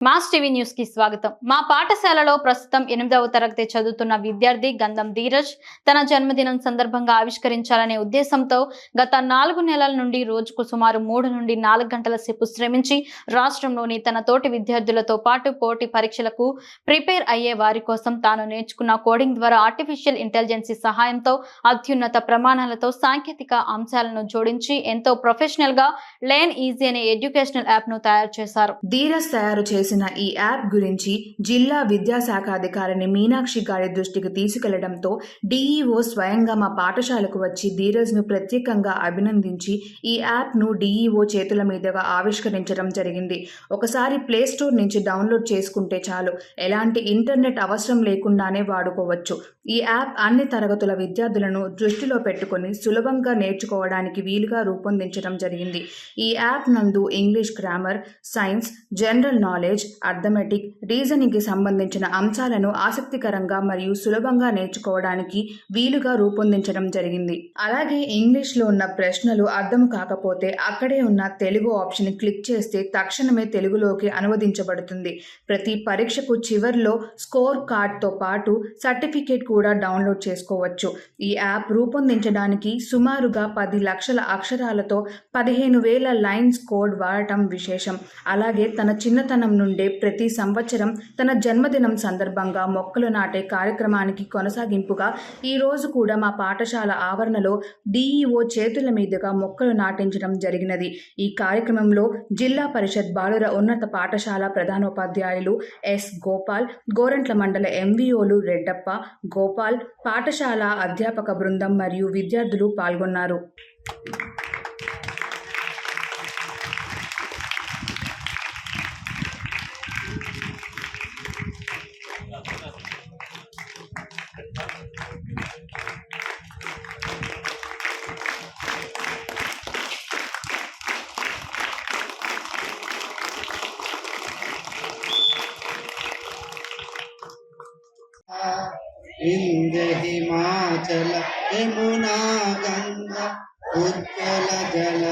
Mass TV న్యూస్కి స్వాగతం. మా పాఠశాలలో ప్రస్తుతం ఎనిమిదవ తరగతి చదువుతున్న విద్యార్థి గంధం ధీరజ్ తన జన్మదినం సందర్భంగా ఆవిష్కరించాలనే ఉద్దేశంతో గత నాలుగు నెలల నుండి రోజుకు సుమారు మూడు నుండి నాలుగు గంటల సేపు శ్రమించి రాష్ట్రంలోని తన తోటి విద్యార్థులతో పాటు పోటీ పరీక్షలకు ప్రిపేర్ అయ్యే వారి కోసం తాను నేర్చుకున్న కోడింగ్ ద్వారా ఆర్టిఫిషియల్ ఇంటెలిజెన్సీ సహాయంతో అత్యున్నత ప్రమాణాలతో సాంకేతిక అంశాలను జోడించి ఎంతో ప్రొఫెషనల్గా లేన్ ఈజీ అనే ఎడ్యుకేషనల్ యాప్ను తయారు చేశారు. ధీరజ్ తయారు చేసిన ఈ యాప్ గురించి జిల్లా విద్యాశాఖ అధికారిని మీనాక్షి గారి దృష్టికి తీసుకెళ్ళడంతో డీఈఓ స్వయంగా మా పాఠశాలకు వచ్చి ధీరజ్ను ప్రత్యేకంగా అభినందించి ఈ యాప్ను డీఈఓ చేతుల మీదుగా ఆవిష్కరించడం జరిగింది. ఒకసారి ప్లేస్టోర్ నుంచి డౌన్లోడ్ చేసుకుంటే చాలు. ఎలాంటి ఇంటర్నెట్ అవసరం లేకుండానే వాడుకోవచ్చు. ఈ యాప్ అన్ని తరగతుల విద్యార్థులను దృష్టిలో పెట్టుకొని సులభంగా నేర్చుకోవడానికి వీలుగా రూపొందించడం జరిగింది. ఈ యాప్ నందు English grammar science general knowledge arithmetic రీజనింగ్కి సంబంధించిన అంశాలను ఆసక్తికరంగా మరియు సులభంగా నేర్చుకోవడానికి వీలుగా రూపొందించడం జరిగింది. అలాగే ఇంగ్లీష్లో ఉన్న ప్రశ్నలు అర్థం కాకపోతే అక్కడే ఉన్న తెలుగు ఆప్షన్ క్లిక్ చేస్తే తక్షణమే తెలుగులోకి అనువదించబడుతుంది. ప్రతి పరీక్షకు చివరిలో స్కోర్ కార్డ్తో పాటు సర్టిఫికేట్ కూడా డౌన్లోడ్ చేసుకోవచ్చు. ఈ యాప్ రూపొందించడానికి సుమారుగా పది లక్షల అక్షరాలతో పదిహేను వేల లైన్స్ కోడ్ వాడటం విశేషం. అలాగే తన చిన్నతనం నుండి ప్రతి సంవత్సరం తన జన్మదినం సందర్భంగా మొక్కలు నాటే కార్యక్రమానికి కొనసాగింపుగా ఈ రోజు కూడా మా పాఠశాల ఆవరణలో డిఈఓ చేతుల మీదుగా మొక్కలు నాటించడం జరిగినది. ఈ కార్యక్రమంలో జిల్లా పరిషత్ బాలుర ఉన్నత పాఠశాల ప్రధానోపాధ్యాయులు ఎస్ గోపాల్ గోరంట్ల మండల ఎంవీఓలు రెడ్డప్ప గోపాల్ పాఠశాల అధ్యాపక బృందం మరియు విద్యార్థులు పాల్గొన్నారు. हिमाचल यमुना गंगा उज्जल जल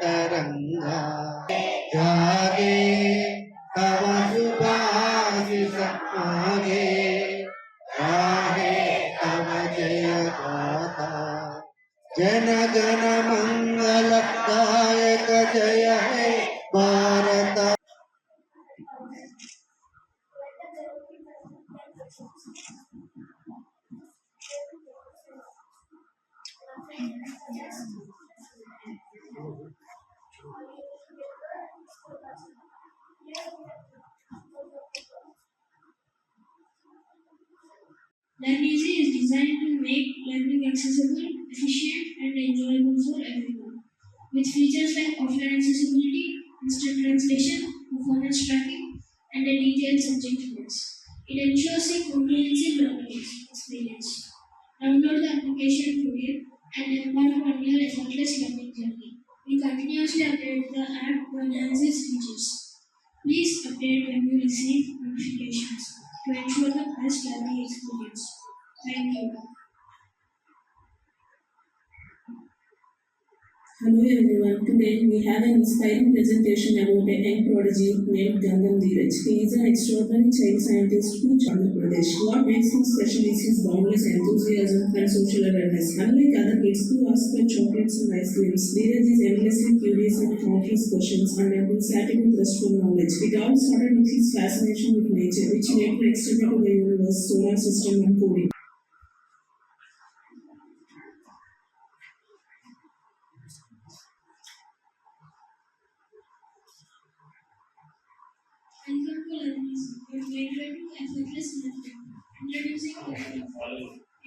तरंगा जागे, तव सुभाषिष मागे गाहे तव जय गाथा जन गण मंगल LearnEasy is designed to make learning accessible, efficient, and enjoyable for everyone. With features like offline accessibility, instant translation, performance tracking, and a detailed subject quiz. It ensures a comprehensive learning experience. Download the application today and embark on your effortless learning journey. We continuously update the app to enhance its features. Please update when you receive notifications to ensure the best learning experience. Thank you. Hello everyone, today we have an inspiring presentation about a young prodigy named Gandham Dheeraj. He is an extraordinary child scientist from Andhra Pradesh. What makes him special is his boundless enthusiasm and social awareness. Unlike other kids who ask for chocolates and ice creams, Dheeraj is endlessly curious and countless questions and an insatiable thirst for knowledge. It all started with his fascination with nature, which later extended to the universe, solar system and coding. Your gateway to effortless learning. Introducing.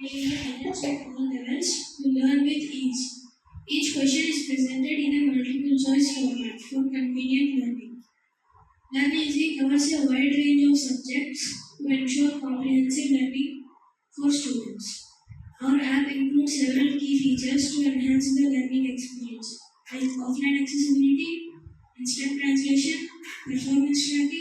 AI agents at all levels to learn with ease. Each question is presented in a multiple choice format for convenient learning. LearnEasy covers a wide range of subjects to ensure comprehensive learning for students. Our app includes several key features to enhance the learning experience, like offline accessibility, instant translation, performance tracking,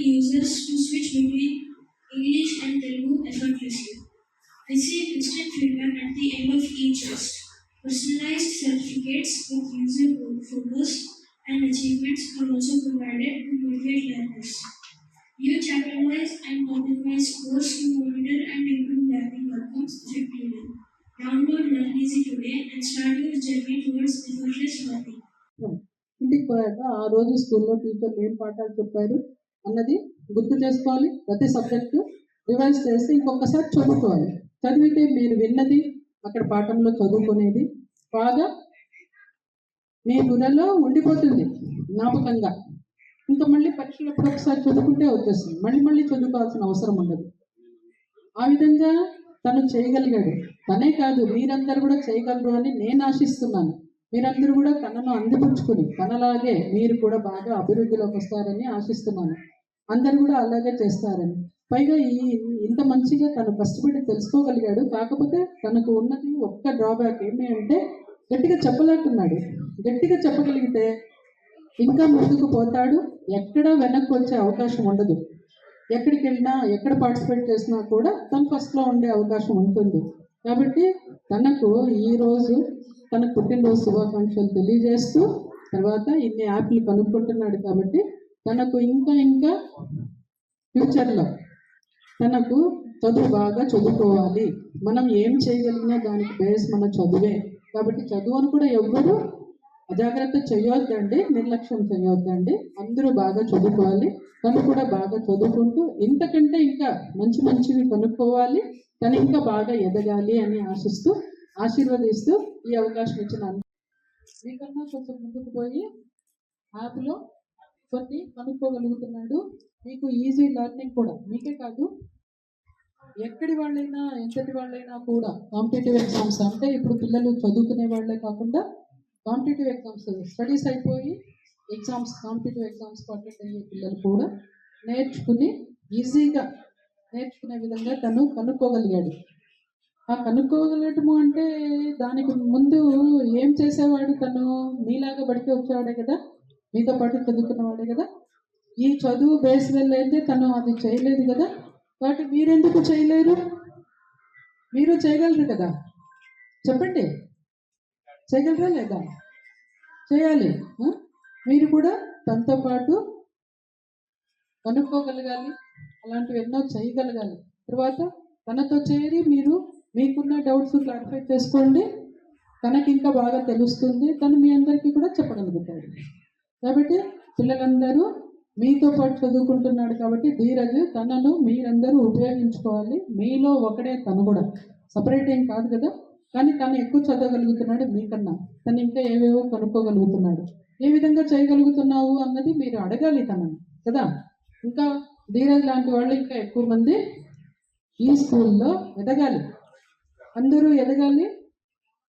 users to switch between English and Telugu effortlessly. Receive instant feedback at the end of each test. Personalized certificates with user focus and achievements are also provided to motivate learners. New chapter-wise and topic-wise scores to monitor and improve learning outcomes effectively. Download Learn Easy today and start your journey towards effortless learning. ఇంటికి పోయాక ఆ రోజు స్కూల్లో టీచర్లు ఏం పాఠాలు చెప్పారు అన్నది గుర్తు చేసుకోవాలి. ప్రతి సబ్జెక్టు రివైజ్ చేసి ఇంకొకసారి చదువుకోవాలి. చదివితే మీరు విన్నది అక్కడ పాఠంలో చదువుకునేది. బాగా మీ బుర్రలో ఉండిపోతుంది జ్ఞాపకంగా. ఇంకా మళ్ళీ పరీక్షలు ఒకసారి చదువుకుంటే వచ్చేస్తుంది. మళ్ళీ మళ్ళీ చదువుకోవాల్సిన అవసరం ఉండదు. ఆ విధంగా తను చేయగలిగాడు. తనే కాదు మీరందరూ కూడా చేయగలరు అని నేను ఆశిస్తున్నాను. మీరందరూ కూడా తనను అందిపుచ్చుకుని తనలాగే మీరు కూడా బాగా అభివృద్ధిలోకి వస్తారని ఆశిస్తున్నాను. అందరూ కూడా అలాగే చేస్తారని. పైగా ఈ ఇంత మంచిగా తను కష్టపడి తెలుసుకోగలిగాడు. కాకపోతే తనకు ఉన్నది ఒక్క డ్రాబ్యాక్ ఏమి అంటే గట్టిగా చెప్పలేకున్నాడు. గట్టిగా చెప్పగలిగితే ఇంకా ముందుకు పోతాడు. ఎక్కడ వెనక్కి వచ్చే అవకాశం ఉండదు. ఎక్కడికి వెళ్ళినా ఎక్కడ పార్టిసిపేట్ చేసినా కూడా తను ఫస్ట్లో ఉండే అవకాశం ఉంటుంది. కాబట్టి తనకు ఈరోజు తన పుట్టినరోజు శుభాకాంక్షలు తెలియజేస్తూ తర్వాత ఇన్ని యాప్లు కనుక్కుంటున్నాడు కాబట్టి తనకు ఇంకా ఇంకా ఫ్యూచర్లో తనకు చదువు బాగా చదువుకోవాలి. మనం ఏం చేయగలిగినా దానికి బేస్ మన చదువే. కాబట్టి చదువును కూడా ఎవ్వరూ అజాగ్రత్త చేయొద్దండి నిర్లక్ష్యం చేయొద్దండి. అందరూ బాగా చదువుకోవాలి. తను కూడా బాగా చదువుకుంటూ ఇంతకంటే ఇంకా మంచి మంచివి కనుక్కోవాలి. తను ఇంకా బాగా ఎదగాలి అని ఆశిస్తూ ఆశీర్వదిస్తూ ఈ అవకాశం ఇచ్చిన అందరికీ. మీకన్నా కొంచెం ముందుకు పోయి యాప్లో కొన్ని కనుక్కోగలుగుతున్నాడు. మీకు ఈజీ లెర్నింగ్ కూడా. మీకే కాదు ఎక్కడి వాళ్ళైనా ఎంతటి వాళ్ళైనా కూడా కాంపిటేటివ్ ఎగ్జామ్స్ అంటే ఇప్పుడు పిల్లలు చదువుకునే వాళ్ళే కాకుండా కాంపిటేటివ్ ఎగ్జామ్స్ స్టడీస్ అయిపోయి ఎగ్జామ్స్ కాంపిటేటివ్ ఎగ్జామ్స్ అటెండ్ అయ్యే పిల్లలు కూడా నేర్చుకుని ఈజీగా నేర్చుకునే విధంగా తను కనుక్కోగలిగాడు. ఆ కనుక్కోగలటము అంటే దానికి ముందు ఏం చేసేవాడు తను? మీలాగా బడికి వచ్చేవాడే కదా? మీతో పాటు చదువుకున్నవాడే కదా? ఈ చదువు బేస్ అయితే తను అది చేయలేదు కదా? కాబట్టి మీరెందుకు చేయలేరు? మీరు చేయగలరు కదా? చెప్పండి. చేయగలరా లేదా? చేయాలి. మీరు కూడా తనతో పాటు కనుక్కోగలగాలి. అలాంటివి ఎన్నో చేయగలగాలి. తర్వాత తనతో చేరి మీరు మీకున్న డౌట్స్ క్లారిఫై చేసుకోండి. తనకి ఇంకా బాగా తెలుస్తుంది. తను మీ అందరికీ కూడా చెప్పగలుగుతాడు. కాబట్టి పిల్లలందరూ మీతో పాటు చదువుకుంటున్నాడు కాబట్టి ధీరజ్ తనను మీరందరూ ఉపయోగించుకోవాలి. మీలో ఒకడే తను కూడా. సపరేట్ ఏం కాదు కదా? కానీ తను ఎక్కువ చదవగలుగుతున్నాడు మీకన్నా. తను ఇంకా ఏవేవో కనుక్కోగలుగుతున్నాడు. ఏ విధంగా చేయగలుగుతున్నావు అన్నది మీరు అడగాలి తనని కదా? ఇంకా ధీరజ్ లాంటి వాళ్ళు ఇంకా ఎక్కువ మంది ఈ స్కూల్లో ఎదగాలి. అందరూ ఎదగాలి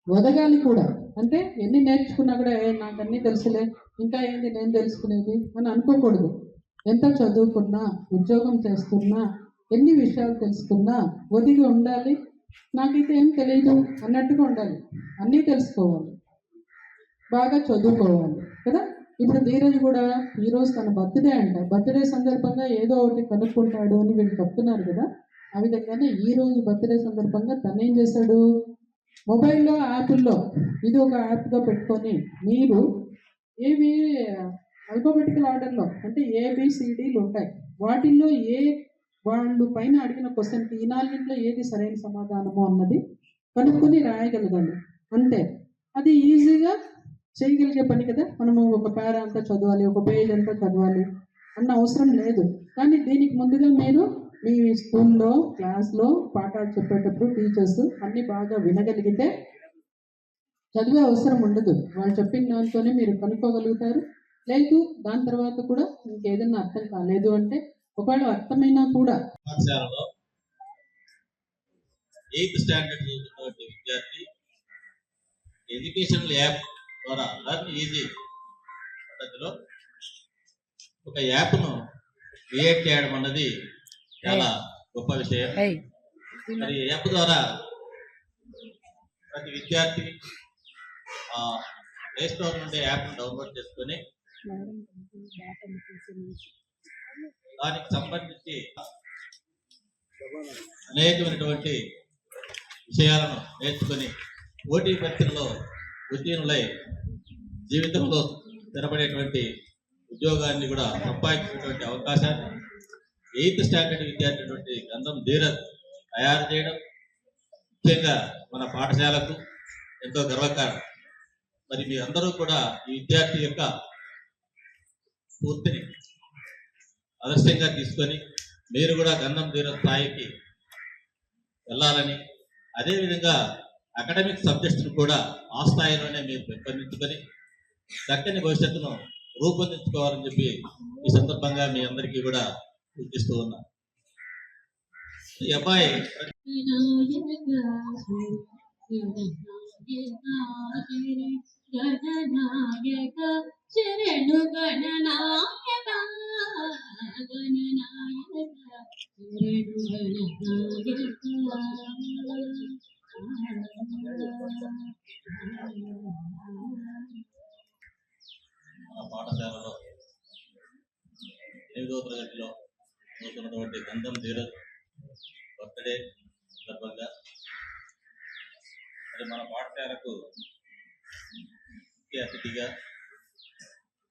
వదగాలి కూడా. అంటే ఎన్ని నేర్చుకున్నా కూడా నాకు అన్నీ తెలుసులే ఇంకా ఏంది నేను తెలుసుకునేది? అని అనుకోకూడదు. ఎంత చదువుకున్నా ఉద్యోగం చేస్తున్నా ఎన్ని విషయాలు తెలుసుకున్నా ఒదిగి ఉండాలి. నాకైతే ఏం తెలియదు అన్నట్టుగా ఉండాలి. అన్నీ తెలుసుకోవాలి. బాగా చదువుకోవాలి కదా? ఇప్పుడు ధీరజ్ కూడా ఈరోజు తన బర్త్డే అంట. బర్త్డే సందర్భంగా ఏదో ఒకటి కనుక్కుంటాడు అని వీళ్ళు చెప్తున్నారు కదా. ఆ విధంగానే ఈ రోజు బర్త్డే సందర్భంగా తను ఏం చేశాడు? మొబైల్లో యాప్ల్లో ఇది ఒక యాప్గా పెట్టుకొని మీరు ఏవి అల్ఫాబెటికల్ ఆర్డర్లో అంటే ఏబిసిడీలు ఉంటాయి. వాటిల్లో ఏ వాళ్ళు పైన అడిగిన క్వశ్చన్కి ఈ నాలుగింట్లో ఏది సరైన సమాధానము అన్నది కనుక్కొని రాయగలగాలి. అంతే. అది ఈజీగా చేయగలిగే పని కదా? మనము ఒక పేరా అంతా చదవాలి ఒక పేజ్ అంతా చదవాలి అన్న అవసరం లేదు. కానీ దీనికి ముందుగా మీరు మీ స్కూల్లో క్లాస్లో పాఠాలు చెప్పేటప్పుడు టీచర్స్ అన్ని బాగా వినగలిగితే చదివే అవసరం ఉండదు. వాళ్ళు చెప్పిన దాంతోనే మీరు కనుక్కోగలుగుతారు. లేదు దాని తర్వాత కూడా ఇంకేదన్నా అర్థం కాలేదు అంటే ఒకవేళ అర్థమైనా కూడా పాఠశాలలో ఎయిత్ స్టాండర్డ్ చదువుతున్నటువంటి విద్యార్థి ఎడ్యుకేషనల్ యాప్ ద్వారా లర్న్ ఈజీ పద్ధతిలో ఒక యాప్ను క్రియేట్ చేయడం అన్నది చాలా గొప్ప విషయం. మరి యాప్ ద్వారా ప్రతి విద్యార్థి ప్లే స్టోర్ నుండి యాప్ను డౌన్లోడ్ చేసుకొని దానికి సంబంధించి అనేకమైనటువంటి విషయాలను నేర్చుకొని పోటీ పరీక్షల్లో ఉత్తీర్ణులై జీవితంలో స్థిరపడేటువంటి ఉద్యోగాన్ని కూడా సంపాదించినటువంటి అవకాశాన్ని ఎయిత్ స్టాండర్డ్ విద్యార్థి అయినటువంటి గంధం ధీరజ్ తయారు చేయడం ముఖ్యంగా మన పాఠశాలకు ఎంతో గర్వకారణం. మరి మీ అందరూ కూడా ఈ విద్యార్థి యొక్క పూర్తిని ఆదర్శంగా తీసుకొని మీరు కూడా గంధం తీర స్థాయికి వెళ్ళాలని అదేవిధంగా అకాడమిక్ సబ్జెక్టును కూడా ఆ స్థాయిలోనే మీరు పెంపొందించుకొని చక్కని భవిష్యత్తును రూపొందించుకోవాలని చెప్పి ఈ సందర్భంగా మీ అందరికీ కూడా చూపిస్తూ ఉన్నా ఈ అబ్బాయి గణనాయక శరణు గణనాయక గణనాయక శరణు గణనాయక పాఠశాలలో ఎనిమిదో తరగతిలో చేసుకున్నటువంటి గంధం ధీరజ్ బర్త్డే సందర్భంగా మరి మన పాఠశాలకు ముఖ్య అతిథిగా